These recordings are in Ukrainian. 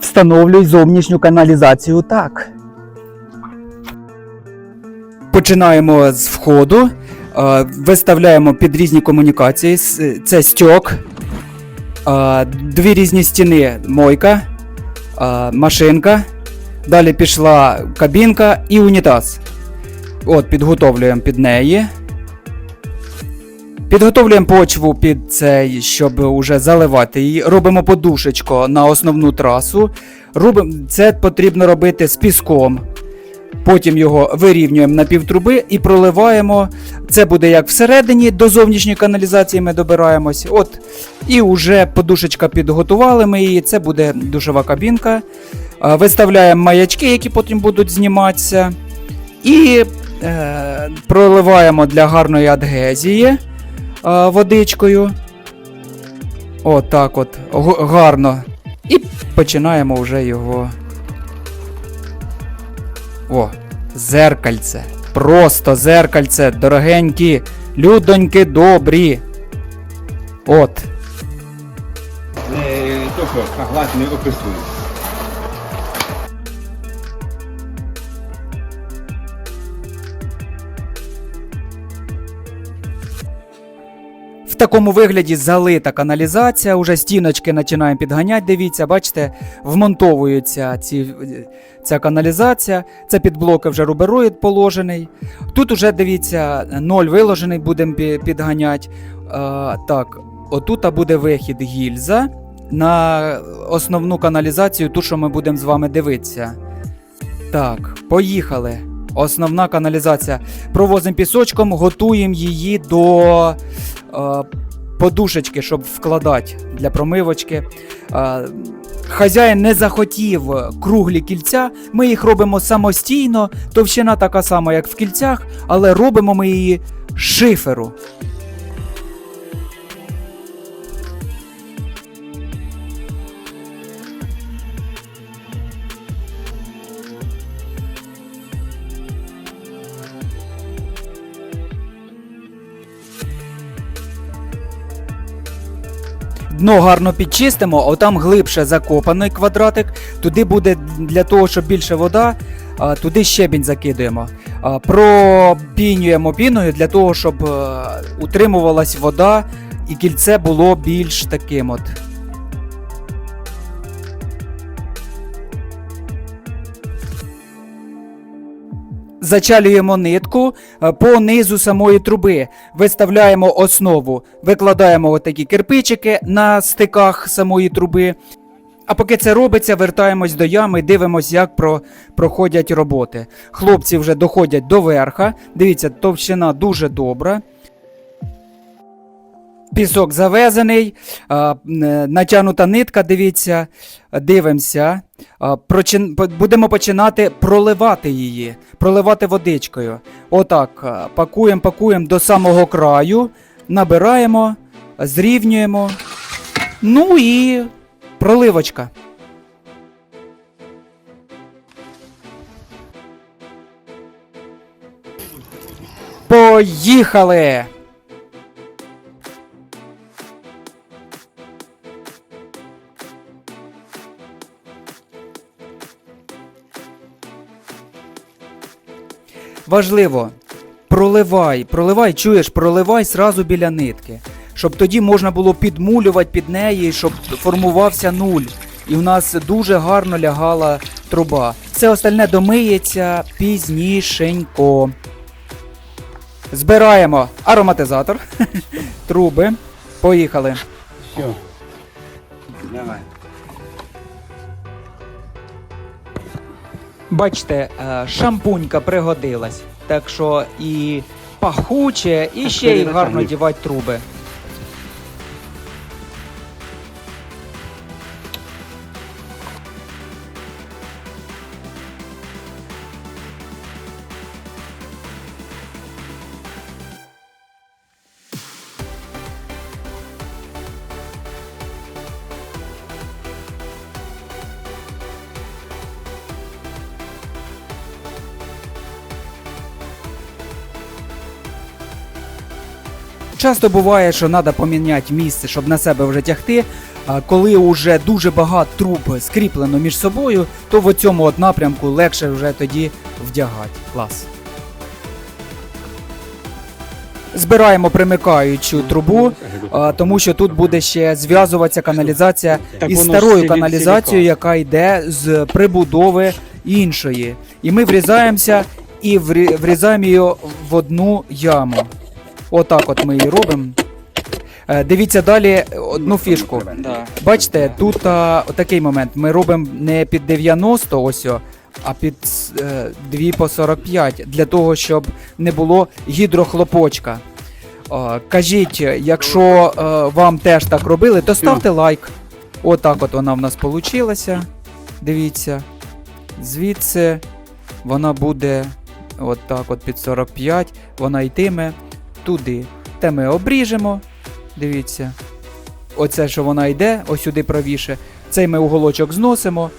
Встановлюй зовнішню каналізацію так. Починаємо з входу. е, Виставляємо під різні комунікації. Це стьок, е, дві різні стіни мойка, е, машинка. Далі пішла кабінка і унітаз. От, підготовлюємо під неї. Підготовлюємо почву під цей, щоб уже заливати її. Робимо подушечко на основну трасу. Це потрібно робити з піском. Потім його вирівнюємо на півтруби і проливаємо. Це буде як всередині, до зовнішньої каналізації ми добираємось. От. І вже подушечка підготували ми її. Це буде душова кабінка. Виставляємо маячки, які потім будуть зніматися. І е, проливаємо для гарної адгезії е, водичкою. Отак от. Г- гарно. І починаємо вже його. О, зеркальце. Просто зеркальце, дорогенькі, людоньки добрі. От. Не тільки хаглас не описує. Такому вигляді залита каналізація, уже стіночки починаємо підганяти. Дивіться, бачите, вмонтовується ці, ця каналізація. Це під блоки вже рубероїд положений. Тут уже дивіться, ноль виложений, будемо підганяти. А, так, отут буде вихід гільза на основну каналізацію, ту, що ми будемо з вами дивитися. Так, поїхали. Основна каналізація. Провозимо пісочком, готуємо її до подушечки, щоб вкладати для промивочки. Е, Хазяїн не захотів круглі кільця. Ми їх робимо самостійно. Товщина така сама, як в кільцях, але робимо ми її шиферу. Дно гарно підчистимо, а там глибше закопаний квадратик. Туди буде для того, щоб більше вода, туди щебінь закидуємо. Пропінюємо піною для того, щоб е, утримувалась вода і кільце було більш таким от. Зачалюємо нитку е, по низу самої труби. Виставляємо основу, викладаємо отакі кирпичики на стиках самої труби. А поки це робиться, вертаємось до ями, дивимось, як про, проходять роботи. Хлопці вже доходять до верха. Дивіться, товщина дуже добра. Пісок завезений, а, натягнута нитка, дивіться, дивимося. Прочин- по- Будемо починати проливати її, проливати водичкою. Отак, пакуємо, пакуємо до самого краю, набираємо, зрівнюємо. Ну і проливочка. Поїхали! Важливо, проливай, проливай, чуєш, проливай сразу біля нитки. Щоб тоді можна було підмулювати під неї, щоб формувався нуль. І в нас дуже гарно лягала труба. Все остальне домиється пізнішенько. Збираємо ароматизатор, труби. Поїхали. Все. Давай. Бачите, е, шампунька пригодилась. Так що і пахуче, і ще й гарно дівати труби. Часто буває, що треба поміняти місце, щоб на себе вже тягти, коли вже дуже багато труб скріплено між собою, то в цьому от напрямку легше вже тоді вдягати. Клас. Збираємо примикаючу трубу, тому що тут буде ще зв'язуватися каналізація із старою каналізацією, яка йде з прибудови іншої. І ми врізаємося і врізаємо її в одну яму. Отак от ми її робимо. Е, Дивіться далі одну фішку. Да. Бачите, тут а, такий момент. Ми робимо не під 90 ось, а під е, 2 по 45, для того, щоб не було гідрохлопочка. Е, кажіть, якщо е, вам теж так робили, то ставте лайк. Отак от вона в нас получилася. Дивіться. Звідси вона буде от от під 45, вона йтиме туди. Те ми обріжемо. Дивіться. Оце, що вона йде, ось сюди правіше. Цей ми уголочок зносимо,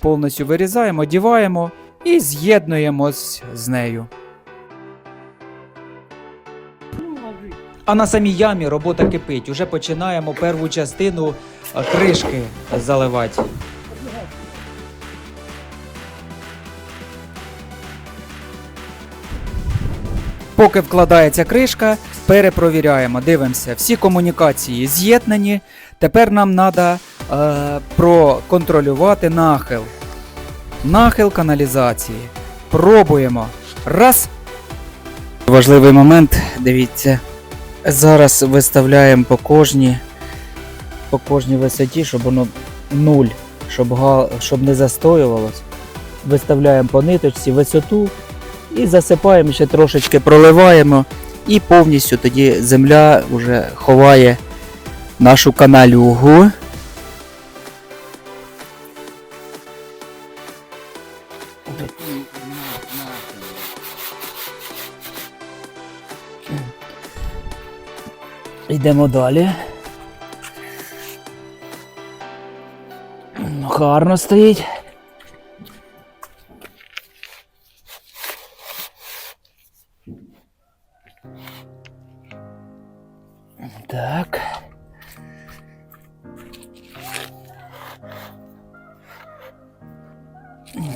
повністю вирізаємо, одіваємо і з'єднуємось з нею. А на самій ямі робота кипить. Уже починаємо перву частину кришки заливати. Поки вкладається кришка, перепровіряємо, дивимося, всі комунікації з'єднані. Тепер нам треба е, проконтролювати нахил. Нахил каналізації. Пробуємо. Раз. Важливий момент, дивіться. Зараз виставляємо по кожній, по кожній висоті, щоб воно нуль, щоб, щоб не застоювалось. Виставляємо по ниточці висоту і засипаємо ще трошечки проливаємо, і повністю тоді земля вже ховає нашу каналюгу. Йдемо далі. Гарно стоїть.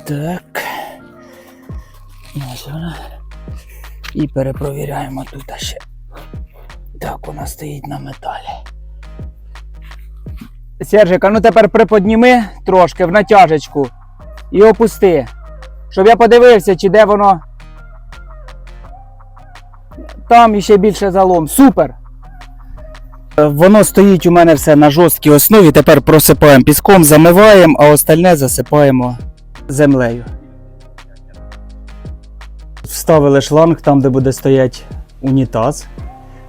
Так. Ось вона. І перепровіряємо тут ще. Так, вона стоїть на металі. Сержик, а ну тепер приподніми трошки в натяжечку і опусти. Щоб я подивився, чи де воно. Там іще більше залом. Супер! Е, Воно стоїть у мене все на жорсткій основі. Тепер просипаємо піском, замиваємо, а остальне засипаємо землею. Вставили шланг там, де буде стояти унітаз.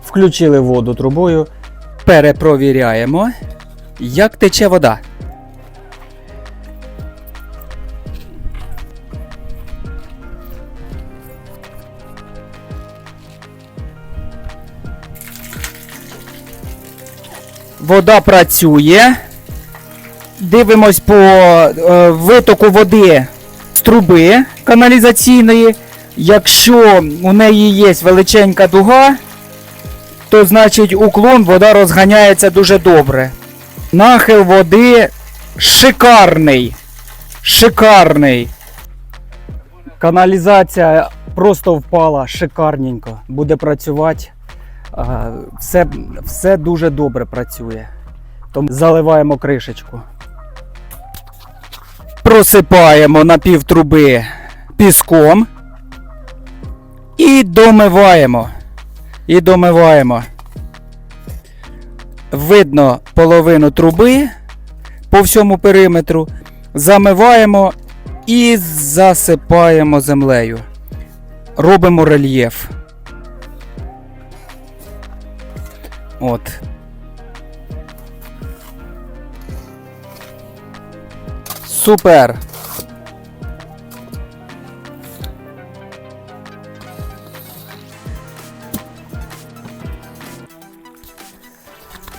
Включили воду трубою. Перепровіряємо, як тече вода. Вода працює. Дивимось по е, витоку води з труби каналізаційної. Якщо у неї є величенька дуга, то значить уклон вода розганяється дуже добре. Нахил води шикарний. Шикарний. Каналізація просто впала шикарненько. Буде працювати. Все, все дуже добре працює. Тому заливаємо кришечку. Просипаємо на півтруби піском. І домиваємо. І домиваємо. Видно половину труби по всьому периметру. Замиваємо і засипаємо землею. Робимо рельєф. От. Супер.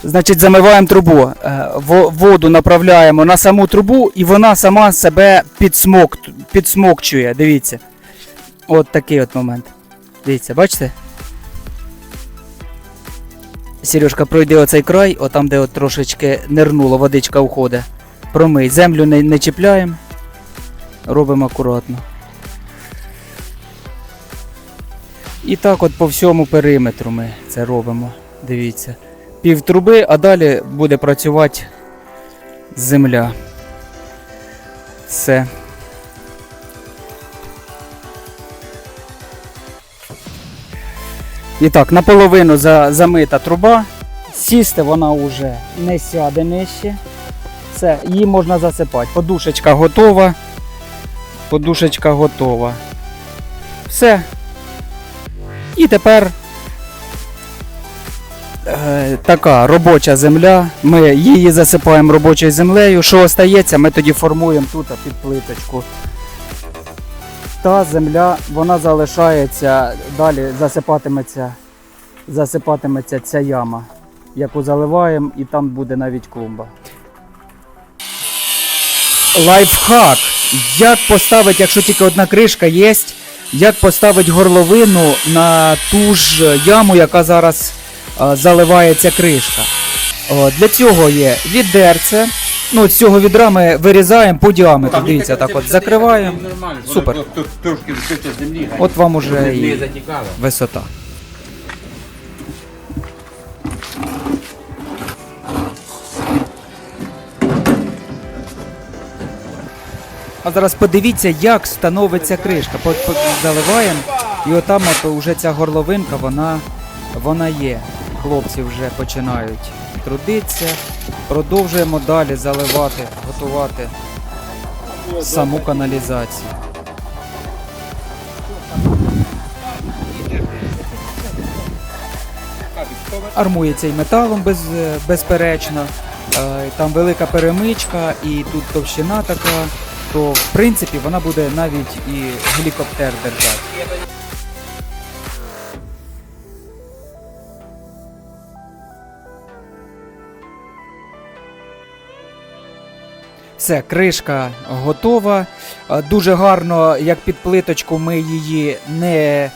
Значить, замиваємо трубу. Е, Воду направляємо на саму трубу, і вона сама себе підсмок, підсмокчує. Дивіться. От такий от момент. Дивіться, бачите? Сережка, пройди оцей край, отам, де от трошечки нирнуло, водичка входить. Промий. Землю не, не чіпляємо. Робимо акуратно. І так от по всьому периметру ми це робимо. Дивіться. Пів труби, а далі буде працювати земля. Все. І так, наполовину за, замита труба. Сісти вона вже не сяде нижче. Все, її можна засипати. Подушечка готова. Подушечка готова. Все. І тепер е, така робоча земля. Ми її засипаємо робочою землею. Що остається, ми тоді формуємо тут під плиточку. Та земля, вона залишається, далі засипатиметься, засипатиметься ця яма, яку заливаємо, і там буде навіть клумба. Лайфхак. Як поставити, якщо тільки одна кришка є, як поставити горловину на ту ж яму, яка зараз заливається кришка. Для цього є відерце. Ну, з цього відра ми вирізаємо по діаметру. Дивіться, так от закриваємо. Супер. От вам уже і висота. А зараз подивіться, як становиться кришка. Заливаємо, і отам от вже ця горловинка, вона, вона є. Хлопці вже починають трудитися. Продовжуємо далі заливати, готувати саму каналізацію. Армується і металом без, безперечно. Е, Там велика перемичка і тут товщина така, то в принципі вона буде навіть і гелікоптер держати. Все, кришка готова. Е, Дуже гарно, як під плиточку, ми її не,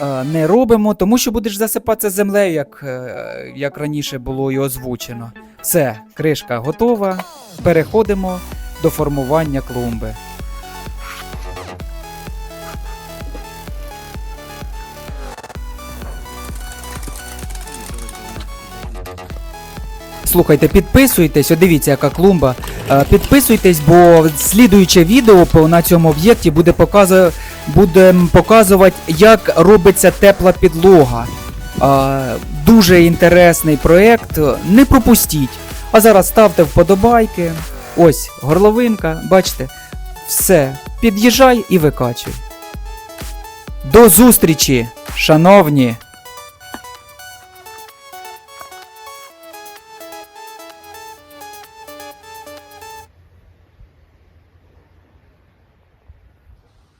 е, не робимо, тому що будеш засипатися землею, як, е, як раніше було і озвучено. Все, кришка готова. Переходимо до формування клумби. Слухайте, підписуйтесь, дивіться, яка клумба. Е, Підписуйтесь, бо слідуюче відео на цьому об'єкті буде показу... буде показувати, як робиться тепла підлога. Е, Дуже інтересний проєкт. Не пропустіть. А зараз ставте вподобайки. Ось горловинка, бачите, все. Під'їжджай і викачуй. До зустрічі, шановні!